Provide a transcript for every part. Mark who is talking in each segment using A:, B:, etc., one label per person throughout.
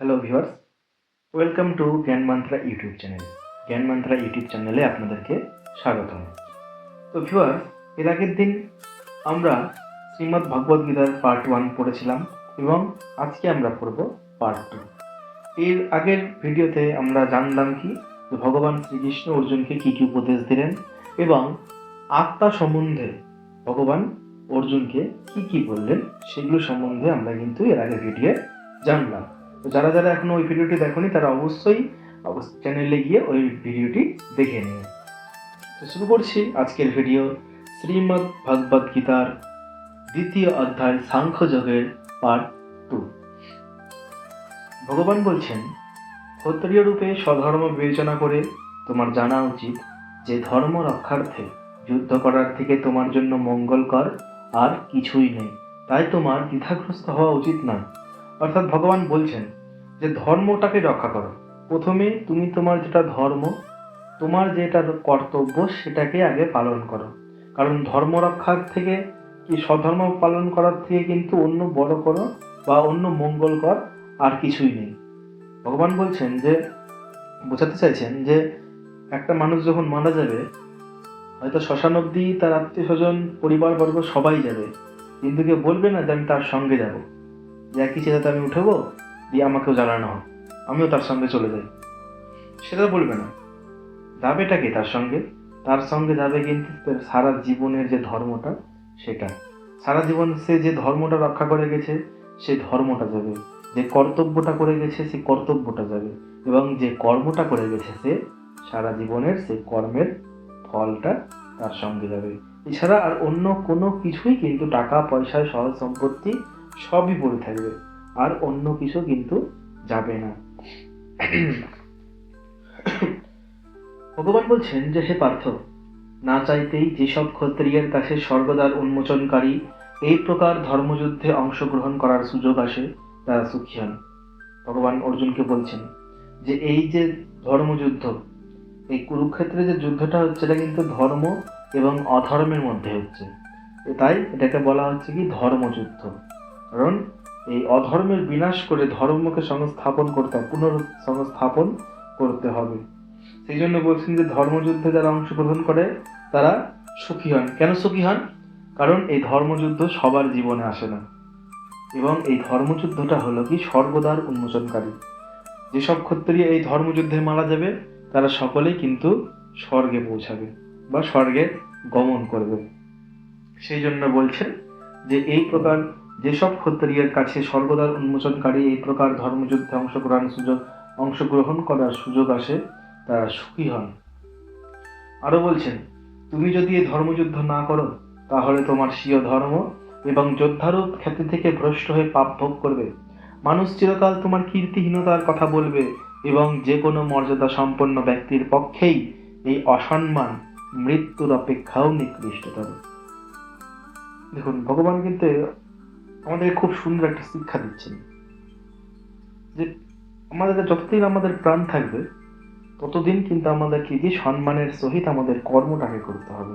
A: Hello viewers welcome to Gyan Mantra YouTube channel Gyan Mantra YouTube চ্যানেলে আপনাদেরকে স্বাগতম। তো ভিউয়ার্স এর আগের দিন আমরা শ্রীমদ্ ভগবদ গীতার পার্ট ওয়ান পড়েছিলাম এবং আজকে আমরা পড়ব পার্ট টু এর আগের ভিডিওতে আমরা জানলাম কি ভগবান শ্রীকৃষ্ণ অর্জুনকে কী কী উপদেশ দিলেন এবং আত্মা সম্বন্ধে ভগবান অর্জুনকে কি কি বললেন, সেগুলো সম্বন্ধে আমরা কিন্তু এর আগের ভিডিও জানলাম। তো যারা যারা এখনও ওই ভিডিওটি দেখোনি, তারা অবশ্যই চ্যানেলে গিয়ে ওই ভিডিওটি দেখে নিন তো শুরু করছি আজকের ভিডিও শ্রীমদ্ ভগবদ গীতার দ্বিতীয় অধ্যায় সাংখ্যযোগের পার্ট টু ভগবান বলছেন, ক্ষত্রিয় রূপে স্বধর্ম বিবেচনা করে তোমার জানা উচিত যে ধর্ম রক্ষার্থে যুদ্ধ করার থেকে তোমার জন্য মঙ্গলকর আর কিছুই নেই। তাই তোমার দ্বিধাগ্রস্ত হওয়া উচিত নয়। অর্থাৎ ভগবান বলছেন যে ধর্মটাকে রক্ষা করো। প্রথমে তুমি তোমার যেটা ধর্ম, তোমার যেটা কর্তব্য সেটাকে আগে পালন করো। কারণ ধর্ম রক্ষার থেকে কি স্বধর্ম পালন করার থেকে কিন্তু অন্য বড় করো বা অন্য মঙ্গলকর আর কিছুই নেই। ভগবান বলছেন যে, বোঝাতে চাইছেন যে একটা মানুষ যখন মারা যাবে, হয়তো শ্মশান অবধি তার আত্মীয় স্বজন পরিবারবর্গ সবাই যাবে। কিন্তু কেউ বলবে না যে আমি তার সঙ্গে যাব। যে একই চিতাতে আমি উঠবো? দিয়ে আমাকেও জ্বালানো হয়। আমিও তার সঙ্গে চলে যাই। সেটা বলবে না। যাবেটা কি তার সঙ্গে? তার সঙ্গে যাবে কিন্তু সারা জীবনের যে ধর্মটা, সেটা। সারা জীবন সে যে ধর্মটা রক্ষা করে গেছে সে ধর্মটা যাবে। যে কর্তব্যটা করে গেছে সে কর্তব্যটা যাবে। এবং যে কর্মটা করে গেছে সে, সারা জীবনের সেই কর্মের ফলটা তার সঙ্গে যাবে। এছাড়া আর অন্য কোনো কিছুই কিন্তু টাকা, পয়সা সহজ সম্পত্তি সবই পড়ে থাকবে। আর অন্য কিছু কিন্তু যাবে না। ভগবান বলছেন যে, হে পার্থ, না চাইতেই যেসব ক্ষত্রিয়ের কাছে সর্বদার উন্মোচনকারী এই প্রকার ধর্মযুদ্ধে অংশগ্রহণ করার সুযোগ আসে, তারা সুখী হন। ভগবান অর্জুনকে বলছেন যে, এই যে ধর্মযুদ্ধ, এই কুরুক্ষেত্রে যে যুদ্ধটা হচ্ছে, এটা কিন্তু ধর্ম এবং অধর্মের মধ্যে হচ্ছে। তাই এটাকে বলা হচ্ছে কি, ধর্মযুদ্ধ। কারণ এই অধর্মের বিনাশ করে ধর্মকে সংস্থাপন করতে পুনঃসংস্থাপন করতে হবে। সেই জন্য বলছেন যে ধর্মযুদ্ধে যারা অংশগ্রহণ করে, তারা সুখী হন। কেন সুখী হন? কারণ এই ধর্মযুদ্ধ সবার জীবনে আসে না। এবং এই ধর্মযুদ্ধটা হলো কি? সর্বদার উন্মোচনকারী। যেসব ক্ষত্রিয় এই ধর্মযুদ্ধে মারা যাবে, তারা সকলেই কিন্তু স্বর্গে পৌঁছাবে বা স্বর্গে গমন করবে। সেই জন্য বলছেন যে এই প্রকার যেসব ক্ষত্রিয়ের কাছে স্বর্গদ্বার উন্মোচনকারী এই প্রকার ধর্মযুদ্ধে অংশগ্রহণ সুযোগ অংশগ্রহণ করার সুযোগ আসে, তারা সুখী হন। আরও বলছেন, তুমি যদি এই ধর্মযুদ্ধ না করো, তাহলে তোমার স্বীয় ধর্ম এবং যোদ্ধারূপ খ্যাতি থেকে ভ্রষ্ট হয়ে পাপ ভোগ করবে। মানুষ চিরকাল তোমার কীর্তিহীনতার কথা বলবে এবং যে কোনো মর্যাদা সম্পন্ন ব্যক্তির পক্ষেই এই অসম্মান মৃত্যুর অপেক্ষাও নিকৃষ্টতর দেখুন, ভগবান কিন্তু আমাদের খুব সুন্দর একটা শিক্ষা দিচ্ছেন। যে আমাদের যতদিন আমাদের প্রাণ থাকবে, ততদিন কিন্তু আমাদেরকে যে সম্মানের সহিত আমাদের কর্মটাকে করতে হবে।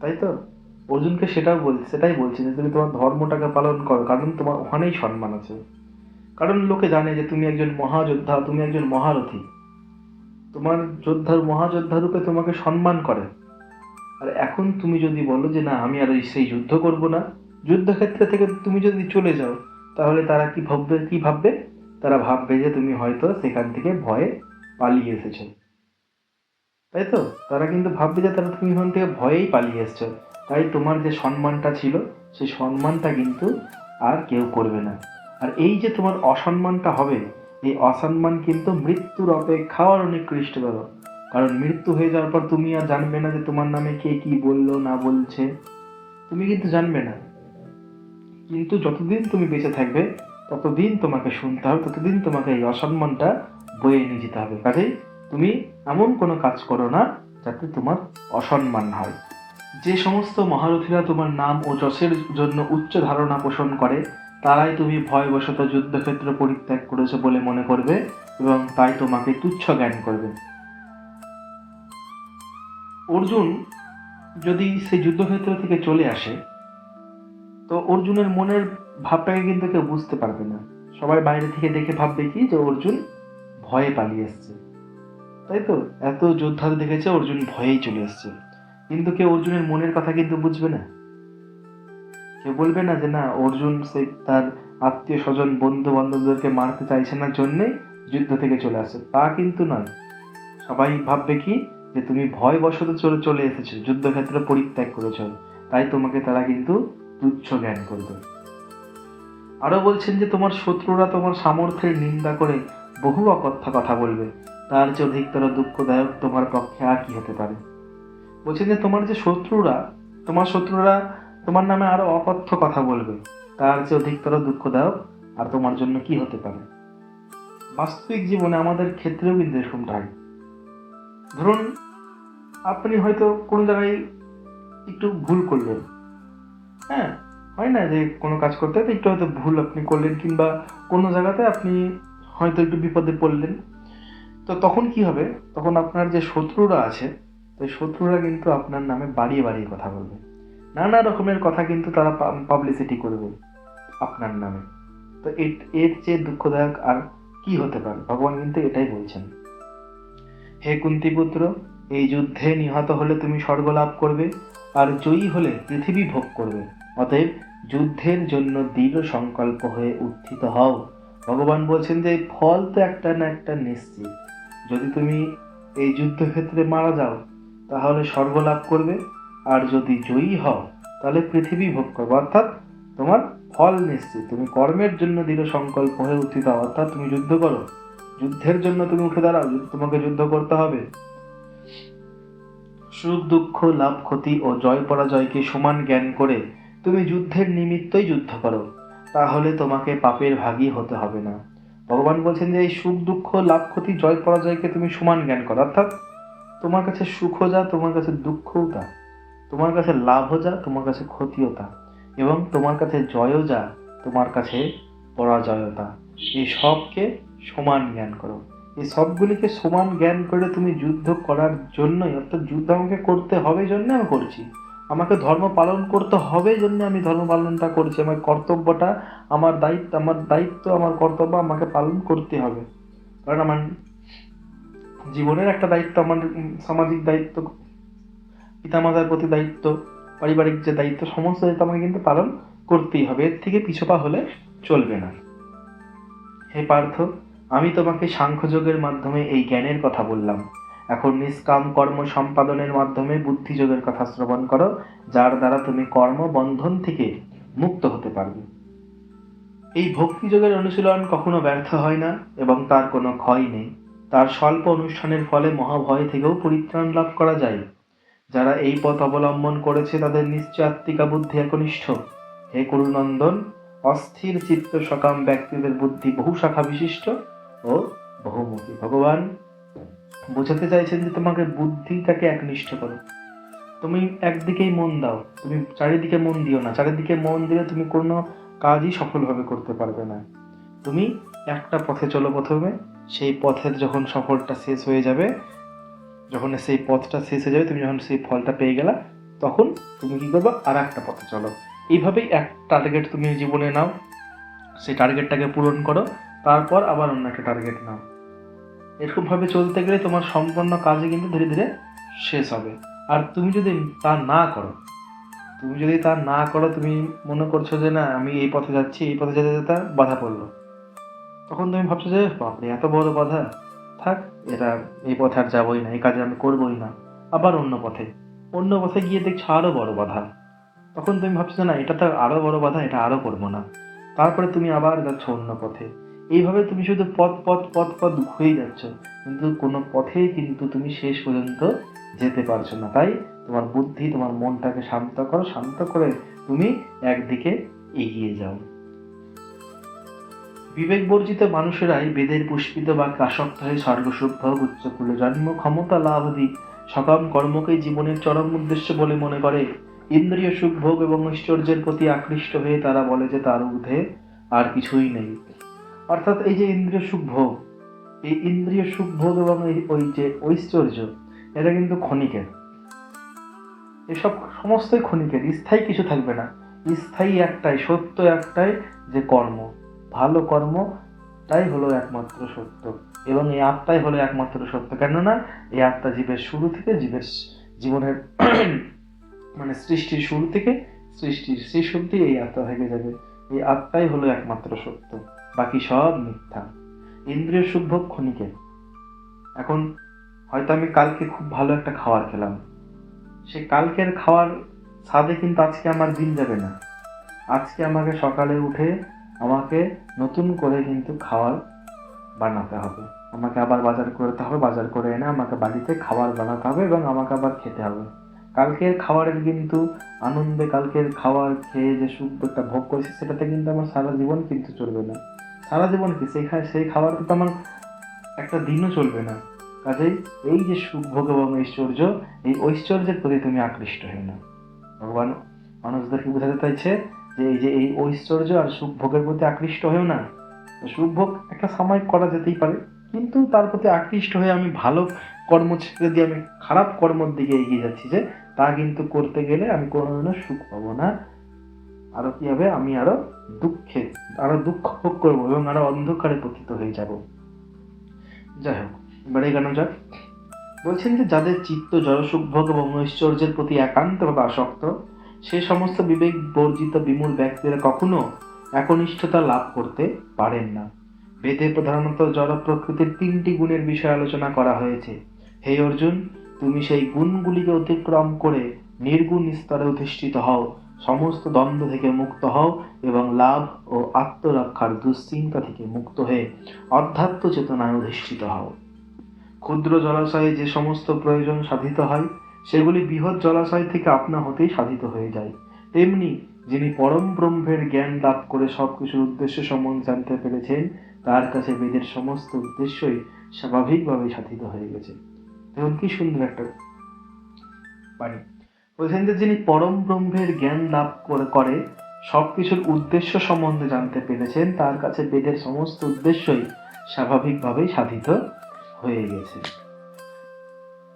A: তাই তো? অর্জুনকে সেটাও বল, সেটাই বলছি যে তুমি তোমার ধর্মটাকে পালন করো, কারণ তোমার ওখানেই সম্মান আছে। কারণ লোকে জানে যে তুমি একজন মহাযোদ্ধা, তুমি একজন মহারথী। তোমার যোদ্ধার মহাযোদ্ধা রূপে তোমাকে সম্মান করে। আর এখন তুমি যদি বলো যে না, আমি আর সেই যুদ্ধ করব না যুদ্ধক্ষেত্র থেকে তুমি যদি চলে যাও, তাহলে তারা কি ভাববে কি ভাববে? তারা ভাববে যে তুমি হয়তো সেখান থেকে ভয়ে পালিয়ে এসেছ। তাই তো? তারা কিন্তু ভাববে যে তারা তুমি ওখান থেকে ভয়েই পালিয়ে এসছো। তাই তোমার যে সম্মানটা ছিল, সেই সম্মানটা কিন্তু আর কেউ করবে না। আর এই যে তোমার অসম্মানটা হবে, এই অসম্মান কিন্তু মৃত্যুর অপেক্ষা আর নিকৃষ্টতর কারণ মৃত্যু হয়ে যাওয়ার পর তুমি আর জানবে না যে তোমার নামে কে কি বলল, না বলছে। তুমি কিন্তু জানবে না। কিন্তু যতদিন তুমি বেঁচে থাকবে, ততদিন তোমাকে শুনতে হবে, ততদিন তোমাকে এই অসম্মানটা বয়ে নিয়ে যেতে হবে। কাজেই তুমি এমন কোনো কাজ করো না যাতে তোমার অসম্মান হয়। যে সমস্ত মহারথীরা তোমার নাম ও যশের জন্য উচ্চ ধারণা পোষণ করে, তারাই তুমি ভয়বশত যুদ্ধক্ষেত্র পরিত্যাগ করেছ বলে মনে করবে এবং তাই তোমাকে তুচ্ছ জ্ঞান করবে। অর্জুন, যদি সেই যুদ্ধক্ষেত্র থেকে চলে আসে তো অর্জুনের মনের ভাবটাকে কিন্তু কেউ বুঝতে পারবে না। সবাই বাইরে থেকে দেখে ভাববে কি যে অর্জুন ভয়ে পালিয়ে এসছে। তাই তো? এত যোদ্ধাদের দেখেছে অর্জুন ভয়েই চলে এসছে। কিন্তু কেউ অর্জুনের মনের কথা কিন্তু বুঝবে না। কেউ বলবে না যে না, অর্জুন সে তার আত্মীয় স্বজন বন্ধু বান্ধবদেরকে মারতে চাইছে না জন্যেই যুদ্ধ থেকে চলে আসছে তা কিন্তু নয়। সবাই ভাববে কি যে তুমি ভয় বশত চলে চলে এসেছ, যুদ্ধক্ষেত্রে পরিত্যাগ করেছ। তাই তোমাকে তারা কিন্তু তুচ্ছ জ্ঞান করবে। আরও বলছেন যে, তোমার শত্রুরা তোমার সামর্থ্যের নিন্দা করে বহু অকথ্য কথা বলবে। তার চেয়ে অধিকতর দুঃখদায়ক তোমার পক্ষে আর কি হতে পারে? বলছেন যে, তোমার যে শত্রুরা, তোমার শত্রুরা তোমার নামে আরও অকথ্য কথা বলবে। তার চেয়ে অধিকতর দুঃখদায়ক আর তোমার জন্য কি হতে পারে? বাস্তবিক জীবনে আমাদের ক্ষেত্রেও কিন্তু এরকমটা ধরুন, আপনি হয়তো কোনো জায়গায় একটু ভুল করলেন। হ্যাঁ হয় না যে কোনো কাজ করতে একটু হয়তো ভুল আপনি করলেন কিংবা কোনো জায়গাতে আপনি হয়তো একটু বিপদে পড়লেন। তো তখন কি হবে? তখন আপনার যে শত্রুরা আছে, তো শত্রুরা কিন্তু আপনার নামে বাড়িয়ে বাড়িয়ে কথা বলবে। নানা রকমের কথা কিন্তু তারা পাবলিসিটি করবে আপনার নামে। তো এর চেয়ে দুঃখদায়ক আর কি হতে পারে? ভগবান কিন্তু এটাই বলছেন। হে কুন্তিপুত্র, এই যুদ্ধে নিহত হলে তুমি স্বর্গ লাভ করবে, আর জয়ী হলে পৃথিবী ভোগ করবে। অতএব যুদ্ধের জন্য দৃঢ় সংকল্প হয়ে উত্থিত হও। ভগবান বলছেন যে, ফল তো একটা না একটা নিশ্চিত। যদি তুমি এই যুদ্ধক্ষেত্রে মারা যাও, তাহলে স্বর্গ লাভ করবে। আর যদি জয়ী হও, তাহলে পৃথিবী ভোগ করবে। অর্থাৎ তোমার ফল নিশ্চিত। তুমি কর্মের জন্য দৃঢ় সংকল্প হয়ে উত্থিত হও। অর্থাৎ তুমি যুদ্ধ করো। যুদ্ধের জন্য তুমি উঠে দাঁড়াও। তোমাকে যুদ্ধ করতে হবে, সুখ দুঃখ লাভ ক্ষতি ও জয় পরাজয়কে সমান জ্ঞান করে তুমি যুদ্ধের নিমিত্তই যুদ্ধ করো, তাহলে তোমাকে পাপের ভাগী হতে হবে না। ভগবান বলছেন যে, এই সুখ, দুঃখ, লাভ, ক্ষতি, জয়, পরাজয়কে তুমি সমান জ্ঞান করো। অর্থাৎ তোমার কাছে সুখও যা, তোমার কাছে দুঃখও তা। তোমার কাছে লাভও যা, তোমার কাছে ক্ষতিও তা। এবং তোমার কাছে জয়ও যা, তোমার কাছে পরাজয়ও তা। এই সবকে সমান জ্ঞান করো। এই সবগুলিকে সমান জ্ঞান করে তুমি যুদ্ধ করার জন্যই, অর্থাৎ যুদ্ধ আমাকে করতে হবে জন্য আমি করছি। আমাকে ধর্ম পালন করতে হবে জন্য আমি ধর্ম পালনটা করছি। আমার কর্তব্যটা, আমার দায়িত্ব আমার দায়িত্ব, আমার কর্তব্য আমাকে পালন করতে হবে। কারণ আমার জীবনের একটা দায়িত্ব, আমার সামাজিক দায়িত্ব, পিতামাতার প্রতি দায়িত্ব, পারিবারিক যে দায়িত্ব, সমস্ত দায়িত্ব আমাকে কিন্তু পালন করতেই হবে। এর থেকে পিছপা হলে চলবে না। হে পার্থ, আমি তোমাকে সাংখ্যযোগের মাধ্যমে এই জ্ঞানের কথা বললাম। এখন নিষ্কাম কর্ম সম্পাদনের মাধ্যমে বুদ্ধিযোগের কথা শ্রবণ করো, যার দ্বারা তুমি কর্ম বন্ধন থেকে মুক্ত হতে পারবে। এই ভক্তিযোগের অনুশীলন কখনো ব্যর্থ হয় না এবং তার কোনো ক্ষয় নেই। তার স্বল্প অনুষ্ঠানের ফলে মহাভয় থেকেও পরিত্রাণ লাভ করা যায়। যারা এই পথ অবলম্বন করেছে তাদের নিশ্চয় আত্মিকা বুদ্ধি একনিষ্ঠ। হে করুনন্দন অস্থির চিত্ত সকাম ব্যক্তিদের বুদ্ধি বহু শাখা বিশিষ্ট ও বহুমুখী। ভগবান বোঝাতে চাইছেন যে তোমাকে বুদ্ধিটাকে একনিষ্ঠ করো। তুমি একদিকেই মন দাও, তুমি চারিদিকে মন দিও না। চারিদিকে মন দিলে তুমি কোনো কাজই সফলভাবে করতে পারবে না। তুমি একটা পথে চলো প্রথমে, সেই পথের যখন সফলটা শেষ হয়ে যাবে, যখন সেই পথটা শেষ হয়ে যাবে, তুমি যখন সেই ফলটা পেয়ে গেলা, তখন তুমি কী করবে? আর একটা পথে চলো। এইভাবেই এক টার্গেট তুমি জীবনে নাও। সেই টার্গেটটাকে পূরণ করো, তারপর আবার অন্য একটা টার্গেট নাও। এরকমভাবে চলতে গেলে তোমার সম্পন্ন কাজে কিন্তু ধীরে ধীরে শেষ হবে। আর তুমি যদি তা না করো, তুমি যদি তা না করো, তুমি মনে করছ যে না, আমি এই পথে যাচ্ছি, এই পথে যেতে যেতে বাধা পড়ল। তখন তুমি ভাবছ যে, বাপরে, এত বড় বাধা। থাক, এটা এই পথে আর যাবোই না, এই কাজে আমি করবোই না। আবার অন্য পথে। অন্য পথে গিয়ে দেখছ আরও বড় বাধা। তখন তুমি ভাবছ না, এটা তো আরও বড় বাধা, এটা আরও করব না। তারপরে তুমি আবার যাচ্ছ অন্য পথে। এইভাবে তুমি শুধু পথ পথ পথ পথ ঘুরেই যাচ্ছ। কিন্তু কোনো পথেই কিন্তু তুমি শেষ পর্যন্ত যেতে পারছ না। তাই তোমার বুদ্ধি, তোমার মনটাকে শান্ত করো। শান্ত করে তুমি একদিকে এগিয়ে যাও। বিবেক বর্জিত মানুষেরাই বেদের পুষ্পিত বা আসক্ত হয়ে স্বর্গসুখ ভোগ উচ্চকুল জন্ম, ক্ষমতা লাভ আদি সকাম কর্মকেই জীবনের চরম উদ্দেশ্য বলে মনে করে। ইন্দ্রিয় সুখ, ভোগ এবং ঐশ্বর্যের প্রতি আকৃষ্ট হয়ে তারা বলে যে তার ঊর্ধ্বে আর কিছুই নেই। অর্থাৎ এই যে ইন্দ্রিয় সুখ ভোগ, এই ইন্দ্রিয় সুখ ভোগ এবং ওই যে ঐশ্বর্য, এটা কিন্তু ক্ষণিকের। এসব সমস্তই ক্ষণিকের, স্থায়ী কিছু থাকবে না। স্থায়ী একটাই, সত্য একটাই যে কর্ম। ভালো কর্ম, তাই হলো একমাত্র সত্য। এবং এই আত্মাই হলো একমাত্র সত্য। কেননা, এই আত্মা জীবের শুরু থেকে জীবের জীবনের মানে সৃষ্টির শুরু থেকে সৃষ্টির শেষ অব্দি এই আত্মা থেকে যাবে। এই আত্মাই হলো একমাত্র সত্য। বাকি সব মিথ্যা। ইন্দ্রিয় সুভোগ ক্ষণিকে এখন হয়তো আমি কালকে খুব ভালো একটা খাবার খেলাম। সে কালকের খাওয়ার স্বাদে কিন্তু আজকে আমার দিন যাবে না। আজকে আমাকে সকালে উঠে আমাকে নতুন করে কিন্তু খাবার বানাতে হবে। আমাকে আবার বাজার করতে হবে, বাজার করে এনে আমাকে বাড়িতে খাবার বানাতে হবে এবং আমাকে আবার খেতে হবে। কালকের খাবারের কিন্তু আনন্দে কালকের খাবার খেয়ে যে সুখ একটা ভোগ করেছি, সেটাতে কিন্তু আমার সারা জীবন কিন্তু চলবে না। সারা জীবন কি? সেই খা- সেই খাবার তো আমার একটা দিনও চলবে না। কাজেই এই যে সুখ ভোগ এবং ঐশ্বর্য, এই ঐশ্বর্যের প্রতি তুমি আকৃষ্ট হয়ে না ভগবান মানুষদেরকে বোঝাতে চাইছে যে এই যে এই ঐশ্বর্য আর সুখ ভোগের প্রতি আকৃষ্ট হয়েও না। তো সুখ ভোগ একটা সময় করা যেতেই পারে, কিন্তু তার প্রতি আকৃষ্ট হয়ে আমি ভালো কর্ম ছেড়ে দিয়ে আমি খারাপ কর্মর দিকে এগিয়ে যাচ্ছি যে, তা কিন্তু করতে গেলে আমি কোনোদিনও সুখ পাবো না। আরও কী হবে? আমি আরও দুঃখে আরও দুঃখ ভোগ করব এবং আরও অন্ধকারে পতিত হয়ে যাব। যাই হোক, এবারে এগানো যাক বলছেন যে, যাদের চিত্ত জড়সুখ এবং ঐশ্বর্যের প্রতি একান্তভাবে আসক্ত, সে সমস্ত বিবেক বর্জিত বিমূল ব্যক্তিরা কখনো একনিষ্ঠতা লাভ করতে পারেন না। বেদে প্রধানত জড় প্রকৃতির তিনটি গুণের বিষয়ে আলোচনা করা হয়েছে। হে অর্জুন, তুমি সেই গুণগুলিকে অতিক্রম করে নির্গুণ স্তরে অধিষ্ঠিত হও। সমস্ত দ্বন্দ্ব থেকে মুক্ত হও এবং লাভ ও আত্মরক্ষার দুশ্চিন্তা থেকে মুক্ত হয়ে অধ্যাত্ম চেতনায় অধিষ্ঠিত হও। ক্ষুদ্র জলাশয়ে যে সমস্ত প্রয়োজন সাধিত হয়, সেগুলি বৃহৎ জলাশয় থেকে আপনা হতেই সাধিত হয়ে যায়। তেমনি যিনি পরম ব্রহ্মের জ্ঞান লাভ করে সব কিছুর উদ্দেশ্য সম্বন্ধে জানতে পেরেছেন, তার কাছে বেদের সমস্ত উদ্দেশ্যই স্বাভাবিকভাবে সাধিত হয়ে গেছে। দেখুন কি সুন্দর একটা বাণী। বলছেন যে যিনি পরম ব্রহ্মের জ্ঞান লাভ করে করে, সবকিছুর উদ্দেশ্য সম্বন্ধে জানতে পেরেছেন, তার কাছে বেদের সমস্ত উদ্দেশ্যই স্বাভাবিকভাবেই সাধিত হয়ে গেছে।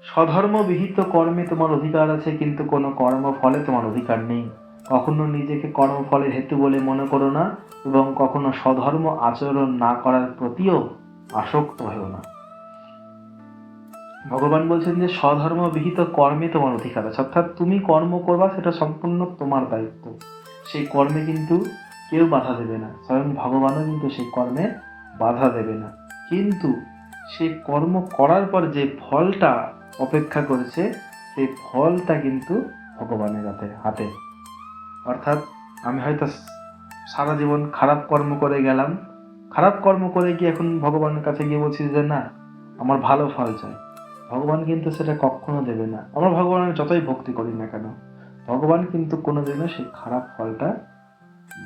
A: স্বধর্ম বিহিত কর্মে তোমার অধিকার আছে, কিন্তু কোনো কর্মফলে তোমার অধিকার নেই। কখনো নিজেকে কর্মফলের হেতু বলে মনে করো না, এবং কখনো স্বধর্ম আচরণ না করার প্রতিও আসক্ত হয়েও না। ভগবান বলছেন যে স্বধর্ম বিহিত কর্মে তোমার অধিকার আছে। অর্থাৎ তুমি কর্ম করবা, সেটা সম্পূর্ণ তোমার দায়িত্ব। সেই কর্মে কিন্তু কেউ বাধা দেবে না। স্বয়ং ভগবানও কিন্তু সেই কর্মে বাধা দেবে না। কিন্তু সেই কর্ম করার পর যে ফলটা অপেক্ষা করেছে, সেই ফলটা কিন্তু ভগবানের হাতে হাতে। অর্থাৎ আমি হয়তো সারা জীবন খারাপ কর্ম করে গেলাম। খারাপ কর্ম করে গিয়ে এখন ভগবানের কাছে গিয়ে বলছি যে না, আমার ভালো ফল চাই। ভগবান কিন্তু সেটা কখনো দেবে না। আমরা ভগবানের যতই ভক্তি করি না কেন, ভগবান কিন্তু কোনোদিনও সেই খারাপ ফলটা,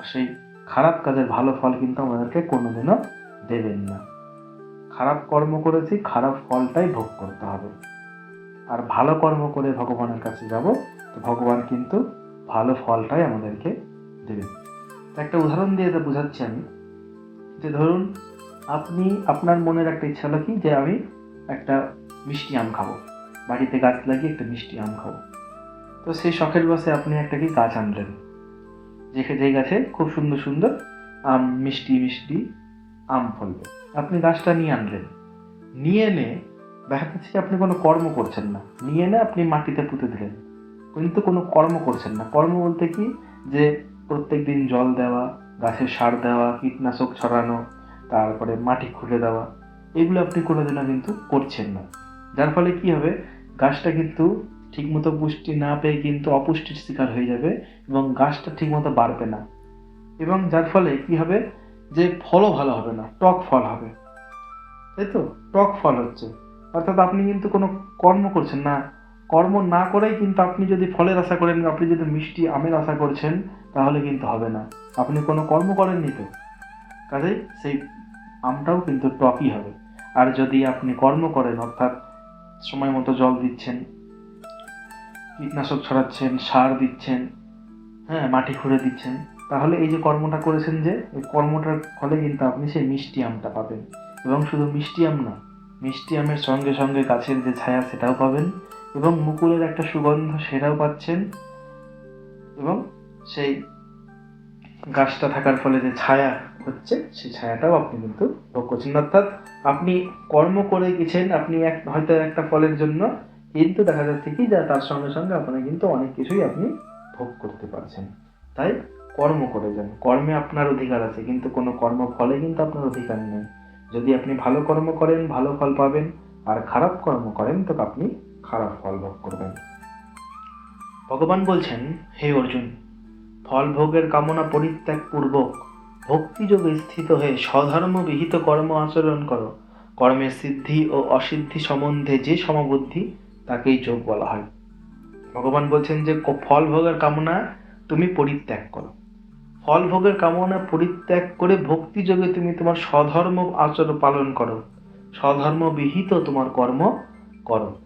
A: সেই খারাপ কাজের ভালো ফল কিন্তু আমাদেরকে কোনোদিনও দেবেন না। খারাপ কর্ম করেছি, খারাপ ফলটাই ভোগ করতে হবে। আর ভালো কর্ম করে ভগবানের কাছে যাব, তো ভগবান কিন্তু ভালো ফলটাই আমাদেরকে দেবেন। একটা উদাহরণ দিয়ে এটা বোঝাচ্ছি আমি। যে ধরুন, আপনি, আপনার মনের একটা ইচ্ছা হলো কি? যে আমি একটা মিষ্টি আম খাব। বাড়িতে গাছ লাগিয়ে একটা মিষ্টি আম খাব। তো সেই শখের বসে আপনি একটা কি গাছ আনলেন? যে যেই গাছে খুব সুন্দর সুন্দর আম, মিষ্টি মিষ্টি আম ফলবে। আপনি গাছটা নিয়ে আনলেন। নিয়ে এনে দেখা যাচ্ছে আপনি কোনো কর্ম করছেন না। নিয়ে এনে আপনি মাটিতে পুঁতে দিলেন। কিন্তু কোনো কর্ম করছেন না। কর্ম বলতে কি? যে প্রত্যেক দিন জল দেওয়া, গাছের সার দেওয়া, কীটনাশক ছড়ানো, তারপরে মাটি খুলে দেওয়া। এগুলো আপনি কোনোদিনও কিন্তু করছেন না। যার ফলে কি হবে, গাছটা কিন্তু ঠিকমতো পুষ্টি না পেয়ে কিন্তু অপুষ্টির শিকার হয়ে যাবে এবং গাছটা ঠিকমতো বাড়বে না। এবং যার ফলে কি হবে, যে ফলও ভালো হবে না, টক ফল হবে। তাই তো? টক ফল হচ্ছে। অর্থাৎ আপনি কিন্তু কোনো কর্ম করছেন না। কর্ম না করেই কিন্তু আপনি যদি ফলের আশা করেন আপনি যদি মিষ্টি আমের আশা করছেন, তাহলে কিন্তু হবে না। আপনি কোনো কর্ম করেননি তো? কাজেই সেই আমটাও কিন্তু টকই হবে। আর যদি আপনি কর্ম করেন, অর্থাৎ সময় মতো জল দিচ্ছেন, কীটনাশক ছড়াচ্ছেন, সার দিচ্ছেন হ্যাঁ মাটি খুঁড়ে দিচ্ছেন, তাহলে এই যে কর্মটা করেছেন যে ওই কর্মটার ফলে কিন্তু আপনি সেই মিষ্টি আমটা পাবেন। এবং শুধু মিষ্টি আম না, মিষ্টি আমের সঙ্গে সঙ্গে গাছের যে ছায়া, সেটাও পাবেন এবং মুকুলের একটা সুগন্ধ, সেটাও পাচ্ছেন এবং সেই গাছটা থাকার ফলে যে ছায়া হচ্ছে, সেই ছায়াটাও আপনি কিন্তু ভোগ করছেন। অর্থাৎ আপনি কর্ম করে গেছেন, আপনি এক, হয়তো একটা ফলের জন্য, কিন্তু দেখা যাচ্ছে কি যা তার সঙ্গে সঙ্গে আপনার কিন্তু অনেক কিছুই আপনি ভোগ করতে পারছেন। তাই কর্ম করে যান। কর্মে আপনার অধিকার আছে, কিন্তু কোনো কর্ম ফলে কিন্তু আপনার অধিকার নেই। যদি আপনি ভালো কর্ম করেন, ভালো ফল পাবেন, আর খারাপ কর্ম করেন, তো আপনি খারাপ ফল ভোগ করবেন। ভগবান বলছেন, হে অর্জুন ফল ভোগের কামনা পরিত্যাগ পূর্বক ভক্তিযোগে স্থিত হয়ে স্বধর্ম বিহিত কর্ম আচরণ করো। কর্মের সিদ্ধি ও অসিদ্ধি সম্বন্ধে যে সমবুদ্ধি, তাকেই যোগ বলা হয়। ভগবান বলছেন যে ফল ভোগের কামনা তুমি পরিত্যাগ করো। ফল ভোগের কামনা পরিত্যাগ করে ভক্তি যোগে তুমি তোমার স্বধর্ম আচরণ পালন করো। স্বধর্ম বিহিত তোমার কর্ম করো।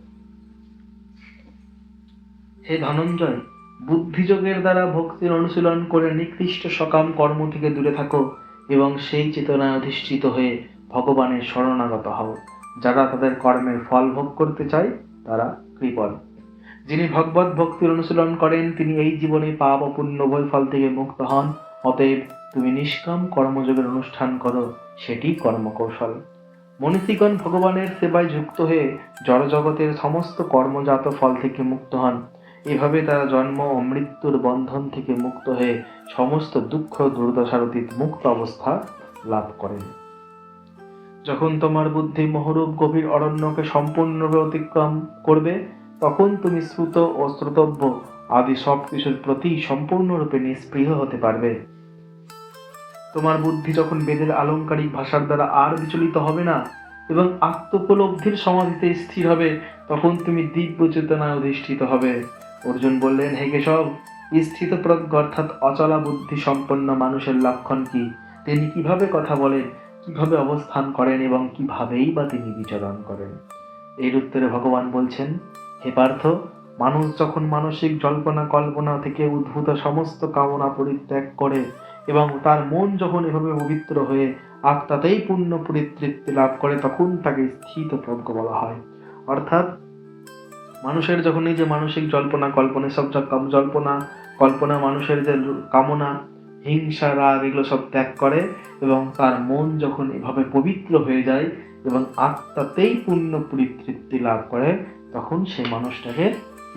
A: হে ধনঞ্জয় বুদ্ধিযোগের দ্বারা ভক্তির অনুশীলন করে নিকৃষ্ট সকাম কর্ম থেকে দূরে থাকো এবং সেই চেতনায় অধিষ্ঠিত হয়ে ভগবানের শরণাগত হও। যারা তাদের কর্মের ফল ভোগ করতে চায়, তারা কৃপণ। যিনি ভগবত ভক্তির অনুশীলন করেন, তিনি এই জীবনে পাপ পুণ্য ফল থেকে মুক্ত হন। অতএব তুমি নিষ্কাম কর্মযোগের অনুষ্ঠান করো, সেটি কর্মকৌশল। মনীষীগণ ভগবানের সেবায় যুক্ত হয়ে জড়জগতের সমস্ত কর্মজাত ফল থেকে মুক্ত হন। এভাবে তারা জন্ম ও মৃত্যুর বন্ধন থেকে মুক্ত হয়ে সমস্ত দুঃখ দুর্দশার অতীত মুক্ত অবস্থা লাভ করেন। যখন তোমার বুদ্ধি মহরূপ গভীর অরণ্যকে সম্পূর্ণরূপে অতিক্রম করবে, তখন তুমি শ্রুত ও শ্রোতব্য আদি সব কিছুর প্রতি সম্পূর্ণরূপে নিষ্পৃহ হতে পারবে। তোমার বুদ্ধি যখন বেদের আলংকারিক ভাষার দ্বারা আর বিচলিত হবে না এবং আত্মোপলব্ধির সমাধিতে স্থির হবে, তখন তুমি দিব্য চেতনায় অধিষ্ঠিত হবে। অর্জুন বললেন, হে কেশব স্থিত প্রজ্ঞ অর্থাৎ অচলা বুদ্ধি সম্পন্ন মানুষের লক্ষণ কি? তিনি কীভাবে কথা বলেন, কীভাবে অবস্থান করেন এবং কিভাবেই বা তিনি বিচরণ করেন? এর উত্তরে ভগবান বলছেন, হে পার্থ, মানুষ যখন মানসিক জল্পনা, কল্পনা থেকে উদ্ভূত সমস্ত কামনা পরিত্যাগ করে এবং তার মন যখন এভাবে পবিত্র হয়ে আত্মাতেই পূর্ণ পরিতৃপ্তি লাভ করে, তখন তাকে স্থিত প্রজ্ঞ বলা হয়। অর্থাৎ মানুষের যখন এই যে মানসিক জল্পনা, কল্পনা, সব জল্পনা, কল্পনা মানুষের যে কামনা, হিংসা, রাগ, এগুলো সব ত্যাগ করে এবং তার মন যখন এভাবে পবিত্র হয়ে যায় এবং আত্মাতেই পূর্ণ পরিতৃপ্তি লাভ করে, তখন সেই মানুষটাকে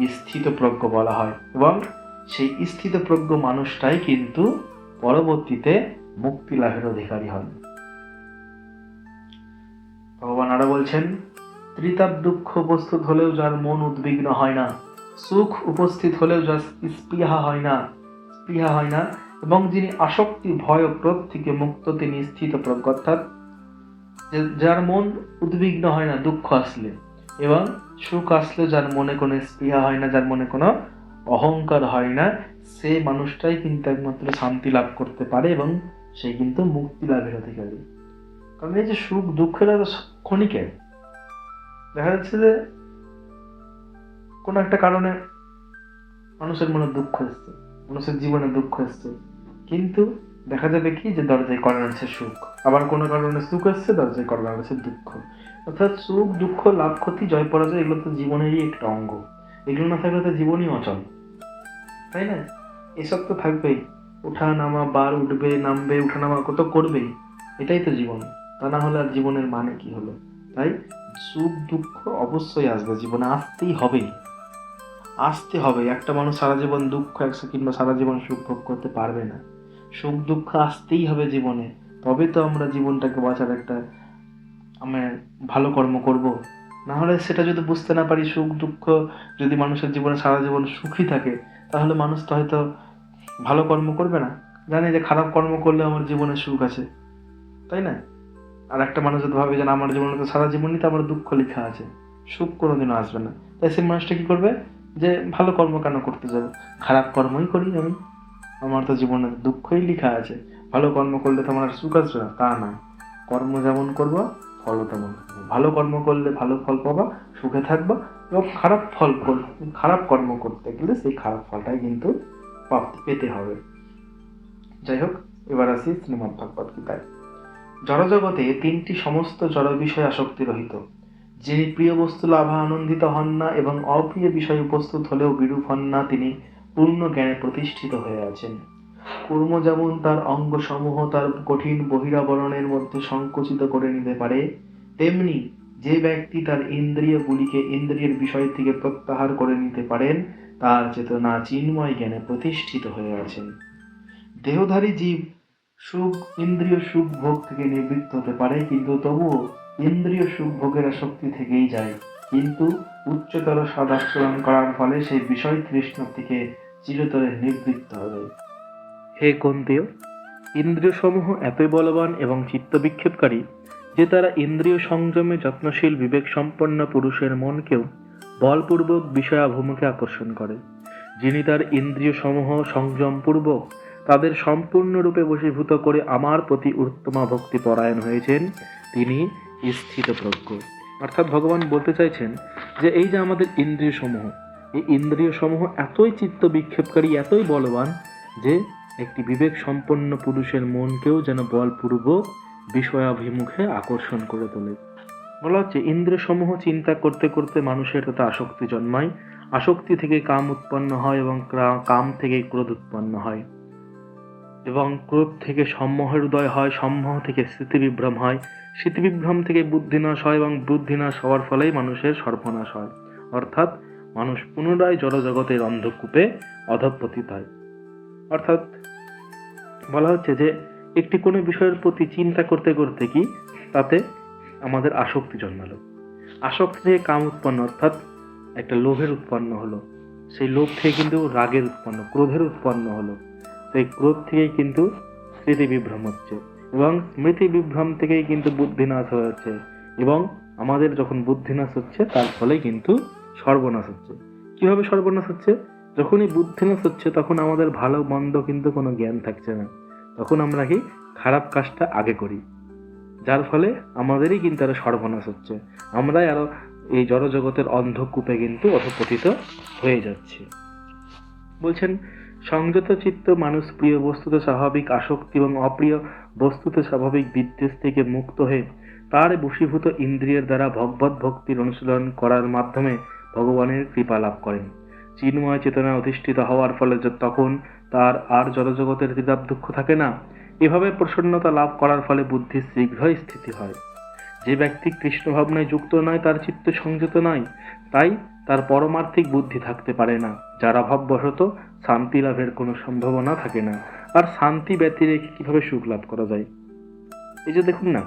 A: স্থিত প্রজ্ঞ বলা হয় এবং সেই স্থিত প্রজ্ঞ মানুষটাই কিন্তু পরবর্তীতে মুক্তি লাভের অধিকারী হন। ভগবান আরও বলছেন ত্রিতাপ দুঃখ উপস্থিত হলেও যার মন উদ্বিগ্ন হয় না। সুখ উপস্থিত হলেও যার স্পৃহা হয় না। স্পৃহা হয় না এবং যিনি আসক্তি ভয় ও ক্রোধ থেকে মুক্ত, তিনি স্থিত প্রজ্ঞ। অর্থাৎ যার মন উদ্বিগ্ন হয় না, দুঃখ আসলে। এবং সুখ আসলে যার মনে কোনো স্পৃহা হয় না, যার মনে কোনো অহংকার হয় না, সে মানুষটাই কিন্তু একমাত্র শান্তি লাভ করতে পারে এবং সে কিন্তু মুক্তি লাভের অধিকারী। কারণ এই যে সুখ দুঃখের ক্ষণিকের দেখা যাচ্ছে যে কোনো একটা কারণে মানুষের মনে দুঃখ এসছে, মানুষের জীবনে দুঃখ এসছে। কিন্তু দেখা যাবে কি যে দরজায় করার আছে সুখ। আবার কোনো কারণে সুখ এসছে, দরজায় করার আছে দুঃখ। অর্থাৎ সুখ, দুঃখ, লাভ, ক্ষতি, জয়, পরাজয় এগুলো তো জীবনেরই একটা অঙ্গ। এগুলো না থাকলে তো জীবনই অচল। তাই না? এসব তো থাকবেই। ওঠা নামা বার উঠবে, নামবে উঠা নামা কত করবেই। এটাই তো জীবন। তা না হলে আর জীবনের মানে কি হলো? তাই সুখ, দুঃখ অবশ্যই আসবে, জীবনে আসতেই হবেই আসতে হবে, একটা মানুষ সারা জীবন দুঃখ, একশো কিংবা সারা জীবন সুখ ভোগ করতে পারবে না। সুখ, দুঃখ আসতেই হবে জীবনে, তবে তো আমরা জীবনটাকে বাঁচার একটা, আমরা ভালো কর্ম করব। না হলে সেটা যদি বুঝতে না পারি, সুখ, দুঃখ যদি মানুষের জীবনে সারা জীবন সুখী থাকে, তাহলে মানুষ তো হয়তো ভালো কর্ম করবে না। জানে যে খারাপ কর্ম করলে আমার জীবনে সুখ আছে, তাই না? আর একটা মানুষ যদি ভাবে যে না, আমার জীবনে তো সারা জীবনই তো আমার দুঃখ লেখা আছে সুখ কোনোদিনও আসবে না। তাই সেই মানুষটা কী করবে? যে ভালো কর্ম কেন করতে যাব? খারাপ কর্মই করি আমি। আমার তো জীবনে দুঃখই লেখা আছে। ভালো কর্ম করলে তো আমার সুখ আসবে না তা না। কর্ম যেমন করব ফলও তেমন। ভালো কর্ম করলে ভালো ফল পাবা সুখে থাকবা এবং খারাপ ফল কর খারাপ কর্ম করতে গেলে সেই খারাপ ফলটাই কিন্তু পেতে হবে। যাই হোক এবার আসি শ্রীমদ ভগবত গীতায়। জড়জগতে তিনটি সমস্ত জড় বিষয় আসক্তি রহিত, যিনি প্রিয় বস্তু লাভা আনন্দিত হন না এবং অপ্রিয় বিষয় উপস্থিত হলেও বিরূপ হন না, তিনি পূর্ণ জ্ঞানে প্রতিষ্ঠিত হয়ে আছেন। কর্ম যেমন তার অঙ্গসমূহ তার কঠিন বহিরাবরণের মধ্যে সংকুচিত করে নিতে পারে, তেমনি যে ব্যক্তি তার ইন্দ্রিয়গুলিকে ইন্দ্রিয়ের বিষয় থেকে প্রত্যাহার করে নিতে পারেন, তার চেতনা চিন্ময় জ্ঞানে প্রতিষ্ঠিত হয়ে আছেন। দেহধারী জীব সুখ, ইন্দ্রিয় সুখ ভোগ থেকে নিবৃত্ত হতে পারে, কিন্তু তবুও ইন্দ্রিয় সুখ ভোগের আসক্তি থেকেই যায়। কিন্তু উচ্চতর সদাচরণ করার ফলে সেই বিষয় তৃষ্ণ থেকে চিরতরে নিবৃত্ত হবে। হে কন্তেয় ইন্দ্রিয় সমূহ এতই বলবান এবং চিত্ত বিক্ষেপকারী যে তারা ইন্দ্রিয় সংযমে যত্নশীল বিবেক সম্পন্ন পুরুষের মনকেও বলপূর্বক বিষয়াভিমুখে আকর্ষণ করে। যিনি তার ইন্দ্রিয় সমূহ সংযমপূর্বক তাদের সম্পূর্ণরূপে বশীভূত করে আমার প্রতি উত্তমা ভক্তি পরায়ণ হয়েছেন, তিনি স্থিতপ্রজ্ঞ। অর্থাৎ ভগবান বলতে চাইছেন যে, এই যে আমাদের ইন্দ্রিয় সমূহ এই ইন্দ্রিয় সমূহ এতই চিত্ত বিক্ষেপকারী, এতই বলবান যে, একটি বিবেক সম্পন্ন পুরুষের মনকেও যেন বলপূর্বক বিষয়াভিমুখে আকর্ষণ করে তোলে। বলা হচ্ছে ইন্দ্রিয় সমূহ চিন্তা করতে করতে মানুষের তথা আসক্তি জন্মায়। আসক্তি থেকে কাম উৎপন্ন হয় এবং কাম থেকে ক্রোধ উৎপন্ন হয়। এবং ক্রোধ থেকে সম্মোহের উদয় হয়, সম্মোহ থেকে স্মৃতিবিভ্রম হয়। স্মৃতিবিভ্রম থেকে বুদ্ধিনাশ হয় এবং বুদ্ধিনাশ হওয়ার ফলেই মানুষের সর্বনাশ হয়। অর্থাৎ মানুষ পুনরায় জড়জগতের অন্ধকূপে অধপতিত হয়। অর্থাৎ বলা হচ্ছে যে, একটি কোনো বিষয়ের প্রতি চিন্তা করতে করতে কি? তাতে আমাদের আসক্তি জন্মালো। আসক্তি থেকে কাম উৎপন্ন, অর্থাৎ একটা লোভের উৎপন্ন হলো। সেই লোভ থেকে কিন্তু রাগের উৎপন্ন, ক্রোধের উৎপন্ন হলো। সেই ক্রোধ থেকেই কিন্তু স্মৃতি বিভ্রম হচ্ছে এবং স্মৃতি বিভ্রম থেকেই কিন্তু বুদ্ধিনাশ হয়েছে এবং আমাদের যখন বুদ্ধিনাশ হচ্ছে, তার ফলে কিন্তু সর্বনাশ হচ্ছে। কীভাবে সর্বনাশ হচ্ছে? যখনই বুদ্ধিনাশ হচ্ছে, তখন আমাদের ভালো, মন্দ কিন্তু কোনো জ্ঞান থাকছে না। তখন আমরা কি? খারাপ কাজটা আগে করি। যার ফলে আমাদেরই কিন্তু আরও সর্বনাশ হচ্ছে। আমরাই আরও এই জড়জগতের অন্ধকূপে কিন্তু অধপতিত হয়ে যাচ্ছে। বলছেন সংযত চিত্ত মানুষ প্রিয় বস্তুতে স্বাভাবিক আসক্তি এবং অপ্রিয় বস্তুতে স্বাভাবিক বিদ্বেষ থেকে মুক্ত হয়ে তার বশীভূত ইন্দ্রিয়ের দ্বারা ভগবত ভক্তির অনুশীলন করার মাধ্যমে ভগবানের কৃপা লাভ করেন। চিন্ময় চেতনা অধিষ্ঠিত হওয়ার ফলে তখন তার আর জড়জগতের হৃদাব দুঃখ থাকে না। এভাবে প্রসন্নতা লাভ করার ফলে বুদ্ধি শীঘ্রই স্থিতি হয়। যে ব্যক্তি কৃষ্ণ ভাবনায় যুক্ত নয়, তার চিত্ত সংযত নয়। তাই তার পরমার্থিক বুদ্ধি থাকতে পারে না, যারা অভাববশত শান্তি লাভের কোনো সম্ভাবনা থাকে না। আর শান্তি ব্যতি রেখে কীভাবে সুখ লাভ করা যায়? এই যে দেখুন না,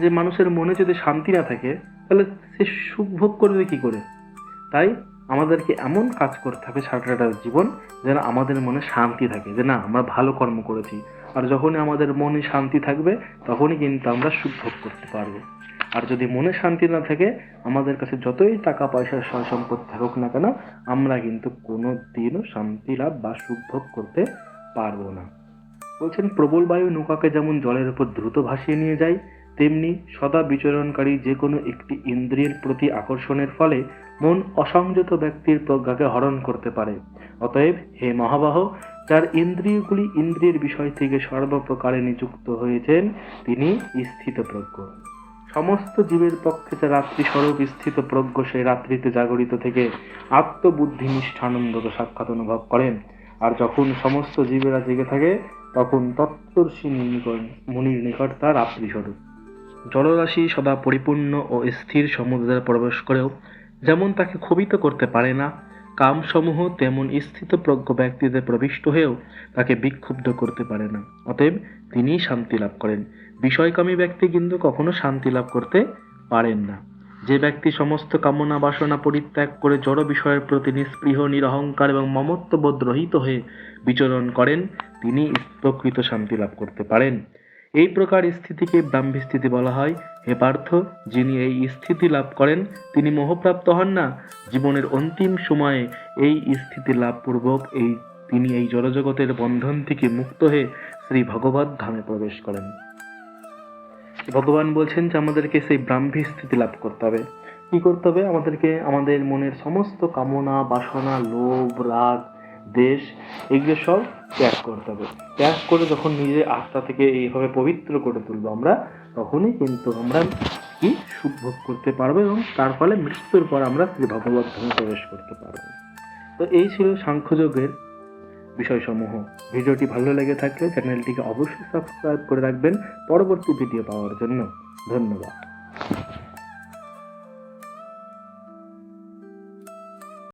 A: যে মানুষের মনে যদি শান্তি না থাকে, তাহলে সে সুখ ভোগ করবে কি করে? তাই আমাদেরকে এমন কাজ করতে হবে সারাটা জীবন যেন আমাদের মনে শান্তি থাকে, যে না, আমরা ভালো কর্ম করেছি। আর যখনই আমাদের মনে শান্তি থাকবে, তখনই কিন্তু আমরা সুখ ভোগ করতে পারব। আর যদি মনে শান্তি না থাকে, আমাদের কাছে যতই টাকা পয়সা সয় সম্পদ থাকুক না কেন, আমরা কিন্তু কোনো দিনও শান্তি লাভ বা সুখ ভোগ করতে পারব না। বলছেন, প্রবল বায়ু নৌকাকে যেমন জলের উপর দ্রুত ভাসিয়ে নিয়ে যায়, তেমনি সদা বিচরণকারী যে কোনো একটি ইন্দ্রিয়ের প্রতি আকর্ষণের ফলে মন অসংযত ব্যক্তির প্রজ্ঞাকে হরণ করতে পারে। অতএব হে মহাবাহ, যার ইন্দ্রিয়গুলি ইন্দ্রিয়ের বিষয় থেকে সর্বপ্রকারে নিযুক্ত হয়েছেন, তিনি স্থিতপ্রজ্ঞ। সমস্ত জীবের পক্ষে যে রাত্রি স্বরূপ স্থিত প্রজ্ঞ সেই রাত্রিতে জাগরিত থেকে আত্মবুদ্ধিনিষ্ঠ আনন্দকে সাক্ষাৎ অনুভব করেন। আর যখন সমস্ত জীবেরা জেগে থাকে, তখন তত্ত্বর্ষী নিকট মুনির নিকট তার রাত্রি স্বরূপ জলরাশি সদা পরিপূর্ণ ও স্থির সমুদ্রে প্রবেশ করেও যেমন তাকে ক্ষোভিত করতে পারে না, কামসমূহ তেমন স্থিতপ্রজ্ঞ ব্যক্তিদের প্রবিষ্ট হয়েও তাকে বিক্ষুব্ধ করতে পারে না। অতএব তিনিই শান্তি লাভ করেন। বিষয়কামী ব্যক্তি কিন্তু কখনো শান্তি লাভ করতে পারেন না। যে ব্যক্তি সমস্ত কামনা বাসনা পরিত্যাগ করে জড় বিষয়ের প্রতি নিস্পৃহ, নিরহংকার এবং মমত্ববোধ রহিত হয়ে বিচরণ করেন, তিনি প্রকৃত শান্তি লাভ করতে পারেন। এই প্রকার স্থিতিকে ব্রাহ্মী স্থিতি বলা হয়। হে পার্থ, যিনি এই স্থিতি লাভ করেন, তিনি মোহপ্রাপ্ত হন না। জীবনের অন্তিম সময়ে এই স্থিতি লাভপূর্বক এই, তিনি এই জড়জগতের বন্ধন থেকে মুক্ত হয়ে শ্রী ভগবত ধামে প্রবেশ করেন। ভগবান বলছেন যে আমাদেরকে সেই ব্রাহ্মী স্থিতি লাভ করতে হবে। কি করতে হবে? আমাদেরকে আমাদের মনের সমস্ত কামনা, বাসনা, লোভ, রাগ, দেশ এগুলো সব ত্যাগ করতে হবে। ত্যাগ করে যখন নিজের আত্মা থেকে এইভাবে পবিত্র করে তুলবো আমরা, তখনই কিন্তু আমরা কি সুখ ভোগ করতে পারব এবং তার ফলে মৃত্যুর পর আমরা শ্রী ভগবত ধামে প্রবেশ করতে পারব। তো এই ছিল সাংখ্যযোগের বিষয়সমূহ। ভিডিওটি ভালো লেগে থাকলে চ্যানেলটিকে অবশ্যই সাবস্ক্রাইব করে রাখবেন। পরবর্তী ভিডিও পাওয়ার জন্য ধন্যবাদ।